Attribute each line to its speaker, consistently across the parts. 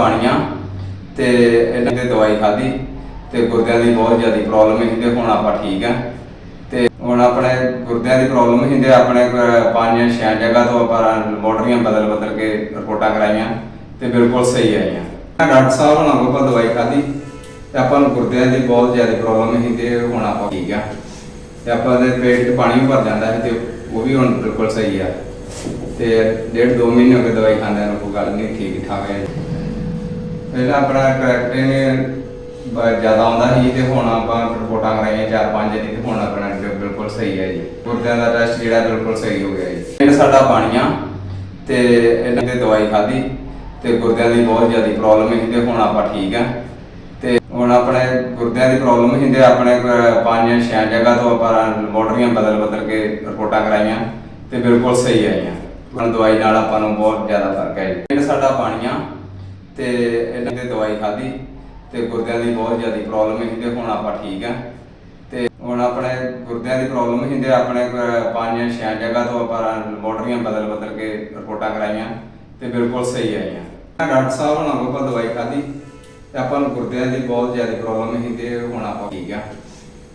Speaker 1: ਪਾਣੀਆਂ ਤੇ ਇਹਨਾਂ ਦੀ ਦਵਾਈ ਖਾਧੀ ਤੇ ਗੁਰਦਿਆਂ ਦੀ ਬਹੁਤ ਜ਼ਿਆਦਾ ਪ੍ਰੋਬਲਮ ਸੀ ਤੇ ਹੁਣ ਆਪਾਂ ਠੀਕ ਆ। ਤੇ ਹੁਣ ਆਪਣੇ ਗੁਰਦਿਆਂ ਦੀ ਪ੍ਰੋਬਲਮ ਸੀ ਤੇ ਆਪਣੇ ਪੰਜ ਛੇ ਜਗ੍ਹਾ ਤੋਂ ਆਪਾਂ ਲੈਬੋਰਟਰੀਆਂ ਬਦਲ ਬਦਲ ਕੇ ਰਿਪੋਰਟਾਂ ਕਰਾਈਆਂ ਤੇ ਬਿਲਕੁਲ ਸਹੀ ਆਈਆਂ। ਡਾਕਟਰ ਸਾਹਿਬ ਹੁਣਾਂ ਕੋਲ ਆਪਾਂ ਦਵਾਈ ਖਾਧੀ ਤੇ ਆਪਾਂ ਨੂੰ ਗੁਰਦਿਆਂ ਦੀ ਬਹੁਤ ਜ਼ਿਆਦਾ ਪ੍ਰੋਬਲਮ ਸੀ ਤੇ ਹੁਣ ਆਪਾਂ ਠੀਕ ਆ। ਤੇ ਆਪਾਂ ਦੇ ਪੇਟ 'ਚ ਪਾਣੀ ਵੀ ਭਰ ਜਾਂਦਾ ਸੀ ਤੇ ਉਹ ਵੀ ਹੁਣ ਬਿਲਕੁਲ ਸਹੀ ਆ। ਤੇ ਡੇਢ ਦੋ ਮਹੀਨੇ ਹੋ ਗਏ ਦਵਾਈ ਖਾਂਦਿਆਂ ਨੂੰ, ਕੋਈ ਗੱਲ ਨਹੀਂ ਠੀਕ ਠਾਕ ਹੈ ਪਹਿਲਾਂ ਆਪਣਾ ਕਰੈਕਟਰ ਜ਼ਿਆਦਾ ਆਉਂਦਾ ਸੀ ਤੇ ਹੁਣ ਆਪਾਂ ਰਿਪੋਰਟਾਂ ਕਰਾਈਆਂ ਚਾਰ ਪੰਜ ਦੀ ਤੇ ਹੁਣ ਆਪਣਾ ਬਿਲਕੁਲ ਸਹੀ ਹੈ ਜੀ। ਗੁਰਦਿਆਂ ਦਾ ਟੈਸਟ ਜਿਹੜਾ ਬਿਲਕੁਲ ਸਹੀ ਹੋ ਗਿਆ ਜੀ। ਇਹ ਸਾਡਾ ਪਾਣੀਆਂ ਤੇ ਇਹਨਾਂ ਦੀ ਦਵਾਈ ਖਾਧੀ ਤੇ ਗੁਰਦਿਆਂ ਦੀ ਬਹੁਤ ਜ਼ਿਆਦਾ ਪ੍ਰੋਬਲਮ ਸੀ ਤੇ ਹੁਣ ਆਪਾਂ ਠੀਕ ਆ ਤੇ ਹੁਣ ਆਪਣੇ ਗੁਰਦਿਆਂ ਦੀ ਪ੍ਰੋਬਲਮ ਸੀ ਤੇ ਆਪਣੇ ਪੰਜ ਛੇ ਜਗ੍ਹਾ ਤੋਂ ਆਪਾਂ ਲੈਬੋਰਟਰੀਆਂ ਬਦਲ ਬਦਲ ਕੇ ਰਿਪੋਰਟਾਂ ਕਰਾਈਆਂ ਤੇ ਬਿਲਕੁਲ ਸਹੀ ਆਈਆਂ। ਹੁਣ ਦਵਾਈ ਨਾਲ ਆਪਾਂ ਨੂੰ ਬਹੁਤ ਜ਼ਿਆਦਾ ਫ਼ਰਕ ਹੈ ਜੀ। ਇਹ ਸਾਡਾ ਪਾਣੀਆਂ ਤੇ ਇਹਨਾਂ ਦੀ ਦਵਾਈ ਖਾਧੀ ਤੇ ਗੁਰਦਿਆਂ ਦੀ ਬਹੁਤ ਜ਼ਿਆਦਾ ਪ੍ਰੋਬਲਮ ਸੀ ਤੇ ਹੁਣ ਆਪਾਂ ਠੀਕ ਆ। ਤੇ ਹੁਣ ਆਪਣੇ ਗੁਰਦਿਆਂ ਦੀ ਪ੍ਰੋਬਲਮ ਸੀ ਤੇ ਆਪਣੇ ਪੰਜ ਛੇ ਜਗ੍ਹਾ ਤੋਂ ਆਪਾਂ ਲੈਬੋਰਟਰੀਆਂ ਬਦਲ ਬਦਲ ਕੇ ਰਿਪੋਰਟਾਂ ਕਰਾਈਆਂ ਤੇ ਬਿਲਕੁਲ ਸਹੀ ਆਈਆਂ। ਡਾਕਟਰ ਸਾਹਿਬ ਹੁਣਾਂ ਕੋਲ ਆਪਾਂ ਦਵਾਈ ਖਾਧੀ ਤੇ ਆਪਾਂ ਨੂੰ ਗੁਰਦਿਆਂ ਦੀ ਬਹੁਤ ਜ਼ਿਆਦਾ ਪ੍ਰੋਬਲਮ ਸੀ ਤੇ ਹੁਣ ਆਪਾਂ ਠੀਕ ਆ।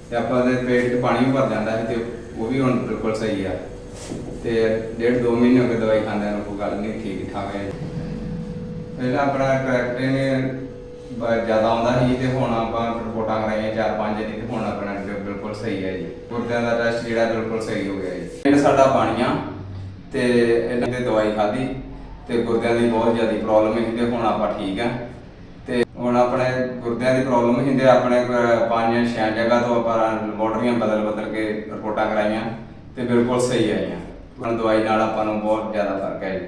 Speaker 1: ਤੇ ਆਪਾਂ ਦੇ ਪੇਟ 'ਚ ਪਾਣੀ ਵੀ ਭਰ ਜਾਂਦਾ ਸੀ ਤੇ ਉਹ ਵੀ ਹੁਣ ਬਿਲਕੁਲ ਸਹੀ ਆ। ਤੇ ਡੇਢ ਦੋ ਮਹੀਨੇ ਹੋ ਗਏ ਦਵਾਈ ਖਾਂਦਿਆਂ ਨੂੰ, ਕੋਈ ਗੱਲ ਨਹੀਂ ਠੀਕ ਠਾਕ ਹੈ ਪਹਿਲਾਂ ਆਪਣਾ ਕਰੈਕਟਰ ਜ਼ਿਆਦਾ ਆਉਂਦਾ ਸੀ ਤੇ ਹੁਣ ਆਪਾਂ ਰਿਪੋਰਟਾਂ ਕਰਾਈਆਂ ਚਾਰ ਪੰਜ ਦੀ ਤੇ ਹੁਣ ਆਪਣਾ ਬਿਲਕੁਲ ਸਹੀ ਹੈ ਜੀ। ਗੁਰਦਿਆਂ ਦਾ ਟੈਸਟ ਜਿਹੜਾ ਬਿਲਕੁਲ ਸਹੀ ਹੋ ਗਿਆ ਜੀ। ਇਹ ਸਾਡਾ ਪਾਣੀਆਂ ਤੇ ਇਹਨਾਂ ਦੀ ਦਵਾਈ ਖਾਧੀ ਤੇ ਗੁਰਦਿਆਂ ਦੀ ਬਹੁਤ ਜ਼ਿਆਦਾ ਪ੍ਰੋਬਲਮ ਸੀ ਤੇ ਹੁਣ ਆਪਾਂ ਠੀਕ ਆ ਤੇ ਹੁਣ ਆਪਣੇ ਗੁਰਦਿਆਂ ਦੀ ਪ੍ਰੋਬਲਮ ਸੀ ਤੇ ਆਪਣੇ ਪੰਜ ਛੇ ਜਗ੍ਹਾ ਤੋਂ ਆਪਾਂ ਲੈਬੋਰਟਰੀਆਂ ਬਦਲ ਬਦਲ ਕੇ ਰਿਪੋਰਟਾਂ ਕਰਾਈਆਂ ਤੇ ਬਿਲਕੁਲ ਸਹੀ ਆਈਆਂ। ਹੁਣ ਦਵਾਈ ਨਾਲ ਆਪਾਂ ਨੂੰ ਬਹੁਤ ਜ਼ਿਆਦਾ ਫ਼ਰਕ ਹੈ ਜੀ।